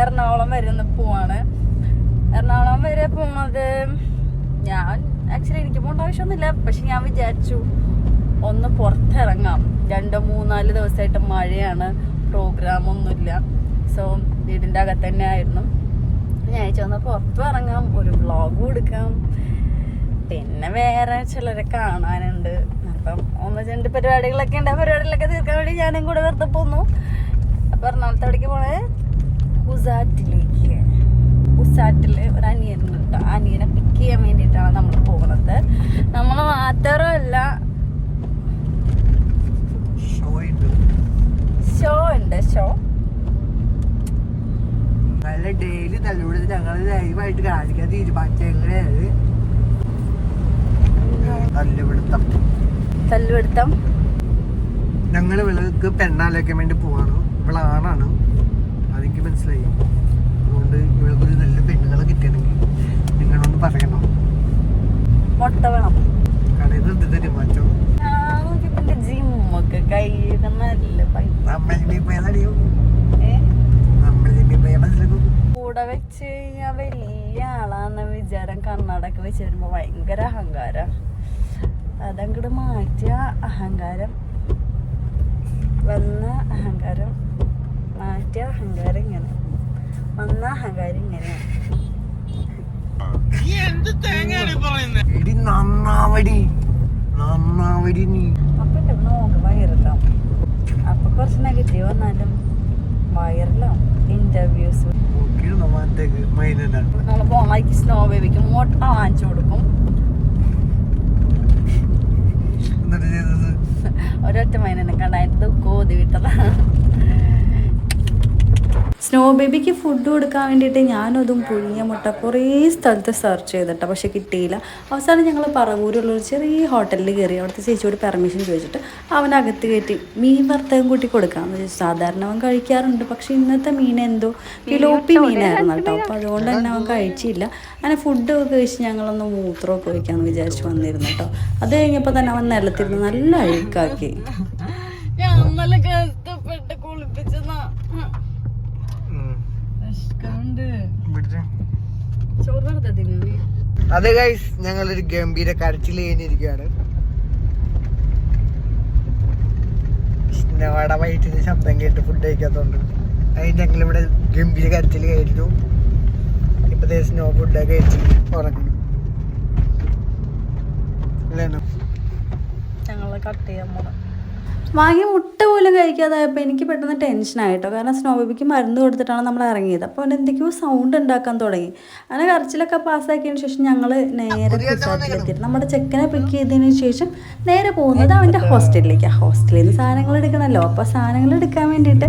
എറണാകുളം വരെ ഒന്ന് പോവാണ്. എറണാകുളം വരെ പോണത് ഞാൻ ആക്ച്വലി എനിക്ക് പോകേണ്ട ആവശ്യമൊന്നുമില്ല. പക്ഷെ ഞാൻ വിചാരിച്ചു ഒന്ന് പുറത്തിറങ്ങാം. രണ്ടോ മൂന്നാൽ ദിവസമായിട്ട് മഴയാണ്. പ്രോഗ്രാമൊന്നുമില്ല സോ വീടിന്റെ അകത്ത് തന്നെ ആയിരുന്നു. ഞാൻ ഒന്ന് പുറത്തു ഇറങ്ങാം. ഒരു വ്ളോഗ് എടുക്കാം. പിന്നെ വേറെ ചിലരെ കാണാനുണ്ട്. അപ്പം ഒന്ന് രണ്ട് പരിപാടികളൊക്കെ ഉണ്ട്. ആ പരിപാടികളൊക്കെ തീർക്കാൻ വേണ്ടി ഞാനും കൂടെ വെറുതെ പോന്നു. അപ്പം എറണാകുളത്ത് അവിടേക്ക് പോണേ. ഉസാറ്റിലേക്ക് ഉസാറ്റിൽ ഒരു അനിയനുണ്ട് കേട്ടോ അനിയനെ പിക്ക് ചെയ്യാൻ വേണ്ടിയിട്ടാണ് നമ്മൾ പോകുന്നത് നമ്മൾ മാത്രമല്ല ഷോ ഉണ്ട് ഷോ നല്ല ഡെയിലി തല്ലുകൂടുന്നത് ഞങ്ങൾ ലൈവായിട്ട് കാണിക്കാൻ തീരുമാനിച്ച എങ്ങനെയാണ് തല്ലുപിടുത്തം തല്ലുപിടുത്തം ഞങ്ങൾ ഇവൾക്ക് പെണ്ണാലോക്കാൻ വേണ്ടി പോവാണ്. ഇവൾ ആണാണ്. അതെനിക്ക് മനസ്സിലായി. അതുകൊണ്ട് ഇവൾക്കൊരു നല്ല പെണ്ണുങ്ങളെ കിട്ടിയാണെങ്കിൽ നിങ്ങളൊന്ന് പറയണം. മുട്ട വേണം. കടയിൽ നിന്ന് ജിമ്മൊക്കെ നല്ല പേ മനസ്സിലാക്കും. കൂടെ വെച്ച് കഴിഞ്ഞാൽ വലിയ ആളാന്ന വിചാരം കർണാടക വെച്ച് വരുമ്പോ ഭയങ്കര അഹങ്കാര. അതങ്ങോട്ട് മാറ്റിയ അഹങ്കാരം. വന്ന അഹങ്കാരം. മാറ്റിയ അഹങ്കാരം ഇങ്ങനെ. വന്ന അഹങ്കാരം ഇങ്ങനെയാണ് എടി നന്നാവടി. നന്നാവടി നീ. അപ്പൊ എന്റെ നോക്ക് വൈറലാവും അപ്പൊ കുറച്ച് നെഗറ്റീവ് വന്നാലും വൈറലാവും ഇന്റർവ്യൂസ് നോക്കിയിരുന്നു മാറ്റേക്ക് മൈനാണ് നമ്മൾ പോണേക്ക് സ്നോ ബേബിക്ക് മുട്ട വാങ്ങിച്ചു കൊടുക്കും. എന്നിട്ട് ചെയ്തത്? ഒരൊറ്റ മൈനനെ കണ്ടായിട്ട് കോതി വിട്ടതാണ് സ്നോ ബേബിക്ക് ഫുഡ് കൊടുക്കാൻ വേണ്ടിയിട്ട് ഞാനതും പുഴുങ്ങിയ മുട്ട കുറേ സ്ഥലത്ത് സെർച്ച് ചെയ്തിട്ട് പക്ഷേ കിട്ടിയില്ല. അവസാനം ഞങ്ങൾ പറവൂരുള്ളൊരു ചെറിയ ഹോട്ടലിൽ കയറി അവിടുത്തെ ചേച്ചിയോട് പെർമിഷൻ ചോദിച്ചിട്ട് അവനകത്ത് കയറ്റി മീൻ വർത്തകം കൂട്ടി കൊടുക്കാമെന്ന് ചോദിച്ചു. സാധാരണ അവൻ കഴിക്കാറുണ്ട് പക്ഷേ ഇന്നത്തെ മീൻ എന്തോ പിലോപ്പി മീനായിരുന്നു കേട്ടോ. അപ്പോൾ അതുകൊണ്ട് തന്നെ അവൻ കഴിച്ചില്ല. അങ്ങനെ ഫുഡൊക്കെ കഴിച്ച് ഞങ്ങളൊന്ന് മൂത്രമൊക്കെ ഒഴിക്കാമെന്ന് വിചാരിച്ച് വന്നിരുന്നു കേട്ടോ. അത് കഴിഞ്ഞപ്പോൾ തന്നെ അവൻ നിലത്തിരുന്ന് നല്ല അഴുക്കാക്കി. ഞാൻ നല്ല കഷ്ടപ്പെട്ട് കുളിപ്പിച്ചെന്നാ പിടിച്ചേ ചോറ് വെറുതെ തിന്നു അതെ ഗൈസ് ഒരു ഗംഭീര കരച്ചിൽ കഴിഞ്ഞിരിക്കുകയാണ്. വട വയറ്റിന് ശബ്ദം കേട്ട് ഫുഡ് കഴിക്കാത്തോണ്ട്. അതിന് ഞങ്ങൾ ഇവിടെ ഗംഭീര കരച്ചിൽ കഴിഞ്ഞു. ഇപ്പൊ സ്നോ ഫുഡൊക്കെ കഴിച്ച് ഉറങ്ങുന്നു. ഞങ്ങളെ ഞങ്ങൾ കട്ട് ചെയ്യാൻ പോണം. വാങ്ങിയ മുട്ട പോലും കഴിക്കാതായപ്പോൾ എനിക്ക് പെട്ടെന്ന് ടെൻഷനായിട്ടോ കാരണം സ്നോ ബേബിക്ക് മരുന്ന് കൊടുത്തിട്ടാണ് നമ്മൾ ഇറങ്ങിയത്. അപ്പോൾ അവൻ എന്തൊക്കെയോ സൗണ്ട് ഉണ്ടാക്കാൻ തുടങ്ങി. അങ്ങനെ കറച്ചിലൊക്കെ പാസ്സാക്കിയതിന് ശേഷം ഞങ്ങൾ നേരെ റിസോർട്ടിലെത്തിയിട്ട് നമ്മുടെ ചെക്കനെ പിക്ക് ചെയ്തതിന് ശേഷം നേരെ പോകുന്നത് അവന്റെ ഹോസ്റ്റലിലേക്കാണ് ഹോസ്റ്റലിൽ നിന്ന് സാധനങ്ങൾ എടുക്കണമല്ലോ. അപ്പോൾ സാധനങ്ങൾ എടുക്കാൻ വേണ്ടിയിട്ട്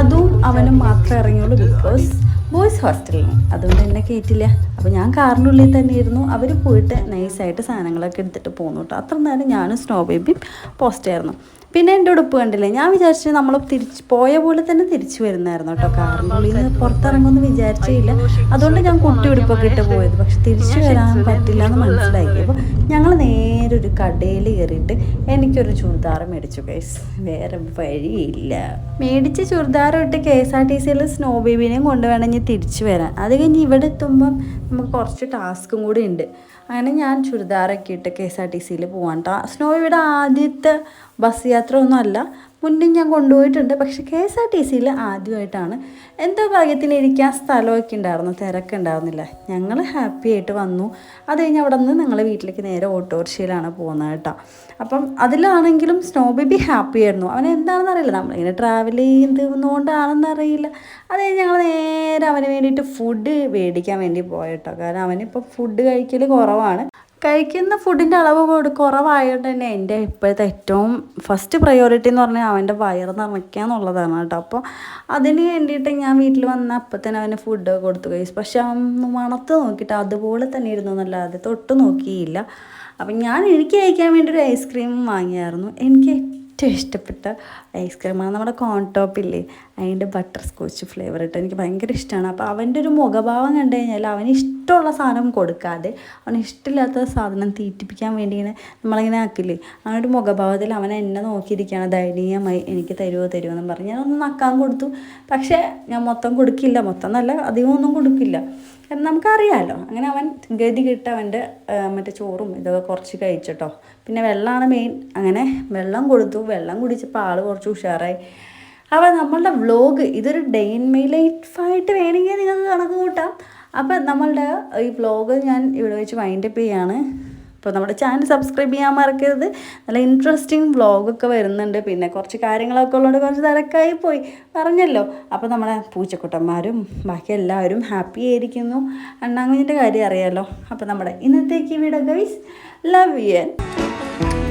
അതും അവനും മാത്രമേ ഇറങ്ങിയുള്ളൂ. ബിക്കോസ് ബോയ്സ് ഹോസ്റ്റലിലാണ് അതുകൊണ്ട് എന്നെ കയറ്റില്ല അപ്പോൾ ഞാൻ കാറിന്റെ ഉള്ളിൽ തന്നെ ഇരുന്നു. അവർ പോയിട്ട് നൈസായിട്ട് സാധനങ്ങളൊക്കെ എടുത്തിട്ട് പോന്നു കേട്ടോ. അത്ര നേരം ഞാനും സ്നോ ബേബിയും പോസ്റ്റായിരുന്നു പിന്നെ എന്റെ ഉടുപ്പ് കണ്ടില്ലേ? ഞാൻ വിചാരിച്ചു നമ്മൾ തിരിച്ച് പോയ പോലെ തന്നെ തിരിച്ചു വരുന്നായിരുന്നു കേട്ടോ. ഉള്ളിൽ നിന്ന് പുറത്തിറങ്ങുമെന്ന് വിചാരിച്ചില്ല അതുകൊണ്ട് ഞാൻ കുട്ടി ഉടുപ്പൊക്കെ ഇട്ട് പോയത്. പക്ഷെ തിരിച്ചു വരാൻ പറ്റില്ല എന്ന് മനസ്സിലാക്കി അപ്പോൾ ഞങ്ങൾ നേരെ ഒരു കടയിൽ കയറിയിട്ട് എനിക്കൊരു ചുരിദാർ മേടിച്ചു കേസ് വേറെ വഴിയില്ല. മേടിച്ച ചുരിദാർ ഇട്ട് കെ എസ് ആർ ടി സിയിൽ സ്നോ ബേബിനെയും കൊണ്ടുവേണമെങ്കിൽ തിരിച്ചു വരാൻ. അത് കഴിഞ്ഞ് ഇവിടെ എത്തുമ്പം നമുക്ക് കുറച്ച് ടാസ്കും കൂടി ഉണ്ട്. അങ്ങനെ ഞാൻ ചുരിദാറൊക്കെ ഇട്ട് കെ എസ് ആർ ടി സിയിൽ പോവാൻ കേട്ടോ സ്നോ ഇവിടെ ആദ്യത്തെ ബസ് യാത്ര ഒന്നും അല്ല. മുന്നേ ഞാൻ കൊണ്ടുപോയിട്ടുണ്ട്. പക്ഷെ കെ എസ് ആർ ടി സിയിൽ ആദ്യമായിട്ടാണ്. എന്തോ ഭാഗ്യത്തിന് ഇരിക്കാൻ സ്ഥലമൊക്കെ ഉണ്ടായിരുന്നു. തിരക്ക് ഉണ്ടായിരുന്നില്ല. ഞങ്ങൾ ഹാപ്പി ആയിട്ട് വന്നു. അത് കഴിഞ്ഞ് അവിടെ നിന്ന് ഞങ്ങൾ വീട്ടിലേക്ക് നേരെ ഓട്ടോറിക്ഷയിലാണ് പോകുന്നത് കേട്ടോ. അപ്പം അതിലാണെങ്കിലും സ്നോ ബേബി ഹാപ്പി ആയിരുന്നു. അവൻ എന്താണെന്ന് അറിയില്ല. നമ്മളിങ്ങനെ ട്രാവൽ ചെയ്യുന്നതുകൊണ്ടാണെന്ന് അറിയില്ല അത് കഴിഞ്ഞ് ഞങ്ങൾ നേരെ അവന് വേണ്ടിയിട്ട് ഫുഡ് മേടിക്കാൻ വേണ്ടി പോയിട്ടോ കാരണം അവനിപ്പോൾ ഫുഡ് കഴിക്കൽ കുറവാണ്. കഴിക്കുന്ന ഫുഡിന്റെ അളവ് കൂടി കുറവായതുകൊണ്ട് തന്നെ എന്റെ ഇപ്പോഴത്തെ ഏറ്റവും ഫസ്റ്റ് പ്രയോറിറ്റി എന്ന് പറഞ്ഞാൽ അവന്റെ വയറ് നിറയ്ക്കുക എന്നുള്ളതാണ് കേട്ടോ. അപ്പോൾ അതിന് വേണ്ടിയിട്ട് ഞാൻ വീട്ടിൽ വന്ന അപ്പം തന്നെ അവന് ഫുഡ് കൊടുത്തു കഴിച്ചു. പക്ഷെ അവൻ മണത്ത് നോക്കിയിട്ട് അതുപോലെ തന്നെ ഇരുന്നു എന്നല്ലാതെ തൊട്ട് നോക്കിയില്ല. അപ്പം ഞാൻ എനിക്ക് കഴിക്കാൻ വേണ്ടി ഒരു ഐസ്ക്രീം വാങ്ങിയായിരുന്നു. എനിക്ക് ഏറ്റവും ഇഷ്ടപ്പെട്ട ഐസ്ക്രീമാണ് നമ്മുടെ കോൺ ടോപ്പ് ഇല്ലേ? അതിന്റെ ബട്ടർ സ്കോച്ച് ഫ്ലേവർ ഇട്ട് എനിക്ക് ഭയങ്കര ഇഷ്ടമാണ് അപ്പോൾ അവന്റെ ഒരു മുഖഭാവം കണ്ടു കഴിഞ്ഞാൽ അവന് ഇഷ്ടമുള്ള സാധനം കൊടുക്കാതെ അവന് ഇഷ്ടമില്ലാത്ത സാധനം തീറ്റിപ്പിക്കാൻ വേണ്ടി ഇങ്ങനെ നമ്മളിങ്ങനെ ആക്കില്ലേ? അങ്ങനെ ഒരു മുഖഭാവത്തിൽ അവൻ എന്നെ നോക്കിയിരിക്കുകയാണ്. ദയനീയമായി എനിക്ക് തരുമോ തരുമോ എന്ന് പറഞ്ഞ് ഞാൻ ഒന്ന് നക്കാൻ കൊടുത്തു. പക്ഷേ ഞാൻ മൊത്തം കൊടുക്കില്ല. മൊത്തം നല്ല അധികം ഒന്നും കൊടുക്കില്ല. നമുക്കറിയാമല്ലോ അങ്ങനെ അവൻ ഗതി കിട്ട അവന്റെ മറ്റേ ചോറും ഇതൊക്കെ കുറച്ച് കഴിച്ചിട്ടോ. പിന്നെ വെള്ളമാണ് മെയിൻ അങ്ങനെ വെള്ളം കൊടുത്തു. വെള്ളം കുടിച്ചപ്പോൾ ആൾ കുറച്ച് ഉഷാറായി. അപ്പോൾ നമ്മളുടെ വ്ലോഗ് ഇതൊരു ഡേ ഇൻ മൈ ലൈഫായിട്ട് വേണമെങ്കിൽ നിങ്ങൾക്ക് കണക്ക് കൂട്ടാം. അപ്പം നമ്മളുടെ ഈ വ്ലോഗ് ഞാൻ ഇവിടെ വെച്ച് വൈൻഡപ്പ് ചെയ്യാണ്. അപ്പോൾ നമ്മുടെ ചാനൽ സബ്സ്ക്രൈബ് ചെയ്യാൻ മറക്കരുത്. നല്ല ഇൻട്രസ്റ്റിംഗ് വ്ളോഗൊക്കെ വരുന്നുണ്ട്. പിന്നെ കുറച്ച് കാര്യങ്ങളൊക്കെ ഉള്ളതുകൊണ്ട് കുറച്ച് തിരക്കായി പോയി. പറഞ്ഞല്ലോ. അപ്പോൾ നമ്മുടെ പൂച്ചക്കുട്ടന്മാരും ബാക്കി എല്ലാവരും ഹാപ്പി ആയിരിക്കുന്നു. അണ്ണാങ്കുഞ്ഞിന്റെ കാര്യം അറിയാമല്ലോ അപ്പോൾ നമ്മുടെ ഇന്നത്തേക്ക് വീഡിയോ ഗൈസ് ലവ് യു